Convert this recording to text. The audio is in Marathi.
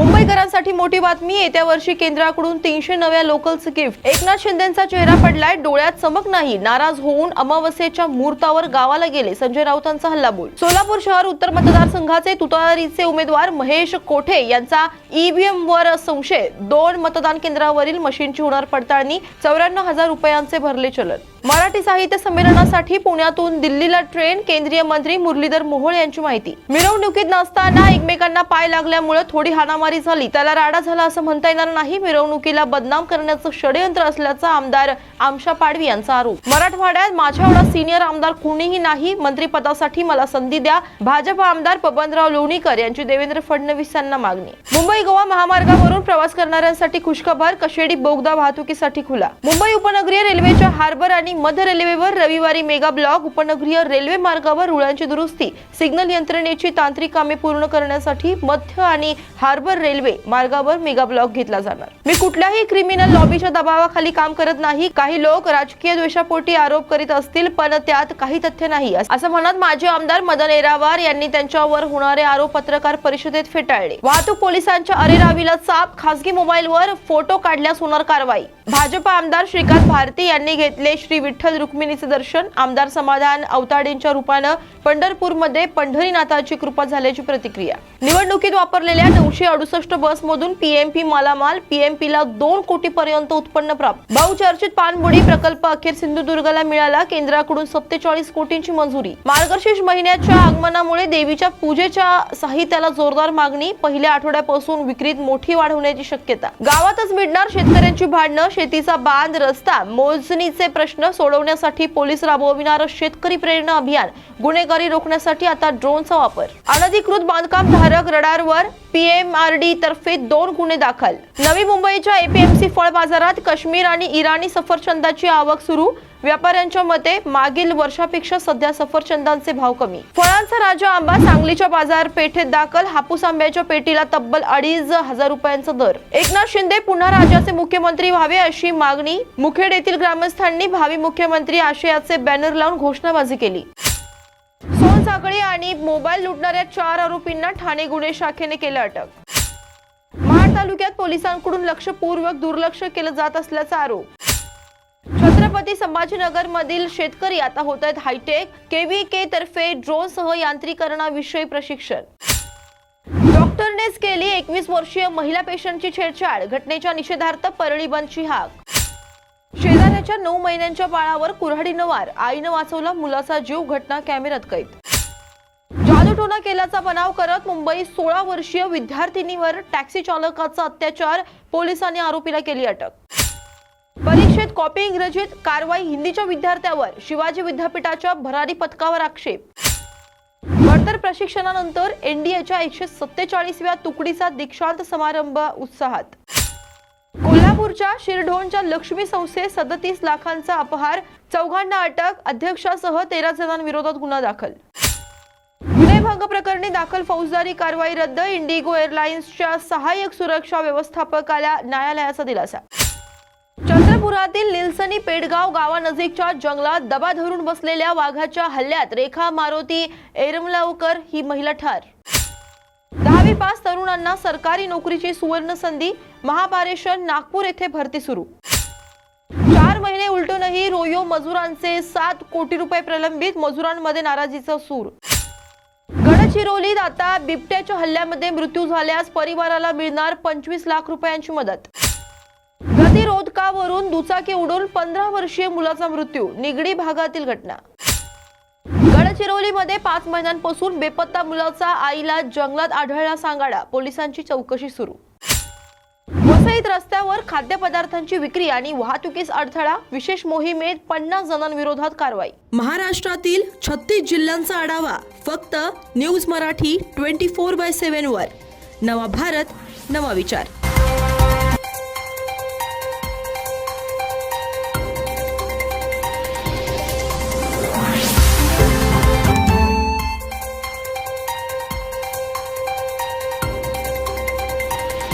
मुंबईकरांसाठी मोठी बातमी येत्या वर्षी केंद्राकडून तीनशे नव्या लोकल्स गिफ्ट एकनाथ शिंदेचा चेहरा पडलाय. डोळ्यात चमक नाही. नाराज होऊन अमावस्येच्या मुहूर्तावर गावाला गेले. संजय राऊतांचा हल्लाबोल. सोलापूर शहर उत्तर मतदारसंघाचे तुतारीचे उमेदवार महेश कोठे यांचा ईव्हीएम वर संशय. दोन मतदान केंद्रावरील मशीनची होणार पडताळणी. चौऱ्याण्णव हजार रुपयांचे भरले चलन. मराठी साहित्य संमेलनासाठी पुण्यातून दिल्लीला ट्रेन. केंद्रीय मंत्री मुरलीधर मोहोळ यांची माहिती. मिरवणुकीत नसताना एकमेकांना पाय लागल्यामुळे थोडी हाणामारी झाली. त्याला राडा झाला असं म्हणता येणार नाही. मिरवणुकीला बदनाम करण्याचं षडयंत्र असल्याचा आमदार आमशा पाडवी यांचा आरोप. मराठवाड्यात माझ्या एवढा सिनियर आमदार कुणीही नाही. मंत्रिपदासाठी मला संधी द्या. भाजप आमदार बबनराव लोणीकर यांची देवेंद्र फडणवीस यांना मागणी. मुंबई गोवा महामार्गावरून प्रवास करणाऱ्यांसाठी खुशखबर. कशेडी बोगदा वाहतुकीसाठी खुला. मुंबई उपनगरीय रेल्वेच्या हार्बर आणि मध्य रेल्वेवर रविवारी मेगा ब्लॉक उपनगरीय रेल्वे मार्गावर रुळांची दुरुस्ती सिग्नल यंत्रणेची तांत्रिक कामे पूर्ण करण्यासाठी मध्य आणि हार्बर रेल्वे मार्गावर मेगा ब्लॉक घेतला जाणार. मी कुठल्याही क्रिमिनल लॉबीच्या दबावाखाली काम करत नाही. काही लोक राजकीय द्वेषापोटी आरोप करीत असतील पण त्यात काही तथ्य नाही. असं म्हणत माजी आमदार मदन एरावार यांनी त्यांच्यावर होणारे आरोप पत्रकार परिषदेत फेटाळले. वाहतूक पोलिसांच्या अरेरावीला चाप खासगी मोबाईलवर फोटो काढल्यास होणार कारवाई. भाजप आमदार श्रीकांत भारती यांनी घेतले श्री विठ्ठल रुक्मिणीचे दर्शन. आमदार समाधान अवताडेंच्या रूपानं पंढरपूरमध्ये पंढरीनाथाची कृपा झाल्याची प्रतिक्रिया. निवडणुकीत वापरलेल्या नऊशे अडुसष्ट बसमधून पीएमपी मालामाल पीएमपी ला दोन कोटी पर्यंत उत्पन्न प्राप्त. बहुचर्चित पाणबुडी प्रकल्प अखेर सिंधुदुर्गला मिळाला. केंद्राकडून सत्तेचाळीस कोटींची मंजुरी. मार्गशीर्ष महिन्याच्या आगमनामुळे देवीच्या पूजेच्या साहित्याला जोरदार मागणी. पहिल्या आठवड्यापासून विक्रीत मोठी वाढ होण्याची शक्यता. गावातच मिळणार शेतकऱ्यांची भांडणं शेतीचा बांध रस्ता मोजणीचे प्रश्न सोडवण्यासाठी पोलीस राबविणार शेतकरी प्रेरणा अभियान. गुन्हेगारी रोखण्यासाठी आता ड्रोनचा वापर. अनधिकृत बांधकाम धारक रडारवर. पीएमआरडी तर्फे दोन गुन्हे दाखल. नवी मुंबईच्या एपीएमसी फळ बाजारात काश्मीर आणि इराणी सफरचंदाची आवक सुरू. व्यापाऱ्यांच्या मते मागील वर्षापेक्षा सध्या सफरचंदांचे भाव कमी. फळांचा राजा आंबा सांगलीच्या बाजारपेठेत दाखल. हापूस आंब्याच्या पेटीला तब्बल अडीच हजार रुपयांचा दर. एकनाथ शिंदे पुन्हा राज्याचे मुख्यमंत्री व्हावे अशी मागणी. मुखेड येथील ग्रामस्थांनी भावी मुख्यमंत्री आशयाचे बॅनर लावून घोषणाबाजी केली. सोनसाखळी आणि मोबाईल लुटणाऱ्या चार आरोपींना ठाणे गुन्हे शाखेने केलं अटक. तालुक्यात पोलिसांकडून लक्षपूर्वक दुर्लक्ष केलं जात असल्याचा आरोप. छत्रपती संभाजीनगर मधील शेतकरी आता होत आहेत हायटेक केव्ही के तर्फे ड्रोन सह यांत्रिकरणाविषयी प्रशिक्षण. डॉक्टरनेच केली एकवीस वर्षीय महिला पेशंटची छेडछाड. घटनेच्या निषेधार्थ परळी बंदची हाक. शेजाऱ्याच्या नऊ महिन्यांच्या बाळावर कुऱ्हाडी नवार आईनं वाचवला मुलाचा जीव. घटना कॅमेऱ्यात कैद. जादूटोना केल्याचा बनाव करत मुंबई सोळा वर्षीय विद्यार्थिनीवर टॅक्सी चालकाचा अत्याचार पोलिसांनी आरोपीला केली अटक. परीक्षेत कॉपी इंग्रजीत कारवाई हिंदीच्या विद्यार्थ्यावर शिवाजी विद्यापीठाच्या भरारी पथकावर आक्षेप. बडतर प्रशिक्षणानंतर एनडीएच्या एकशे सत्तेचाळीसव्या तुकडीचा दीक्षांत समारंभ उत्साहात. कोल्हापूरच्या शिरढोणच्या लक्ष्मी संस्थेत सदतीस लाखांचा अपहार चौघांना अटक अध्यक्षासह तेरा जणांविरोधात गुन्हा दाखल. भंग प्रकरणी दाखल फौजदारी कारवाई रद्द. इंडिगो एअरलाइन्सच्या सहाय्यक सुरक्षा व्यवस्थापकाला न्यायालयाचा दिलासा. चंद्रपुरातील निलसनी पेडगाव गावानजीकच्या जंगलात दबा धरून बसलेल्या वाघाच्या हल्ल्यात रेखा मारुती एरमलावकर ही महिला ठार. दहावी पास तरुणांना सरकारी नोकरीची सुवर्ण संधी महापारेषण नागपूर येथे भरती सुरू. चार महिने उलटूनही रोयो मजुरांचे सात कोटी रुपये प्रलंबित मजुरांमध्ये नाराजीचा सूर. गडचिरोलीत आता बिबट्याच्या हल्ल्यामध्ये मृत्यू झाल्यास परिवाराला मिळणार पंचवीस लाख रुपयांची मदत. गतिरोधकावरून दुचाकी उडून पंधरा वर्षीय मुलाचा मृत्यू निगडी भागातील घटना. गडचिरोलीमध्ये पाच महिन्यांपासून बेपत्ता मुलाचा आईला जंगलात आढळला सांगाडा पोलिसांची चौकशी सुरू. वसईत रस्त्यावर खाद्यपदार्थांची विक्री आणि वाहतुकीस अडथळा विशेष मोहिमेत पन्नास जणांविरोधात कारवाई. महाराष्ट्रातील छत्तीस जिल्ह्यांचा आढावा फक्त news Marathi twenty four by seven वर नवा भारत नवा विचार.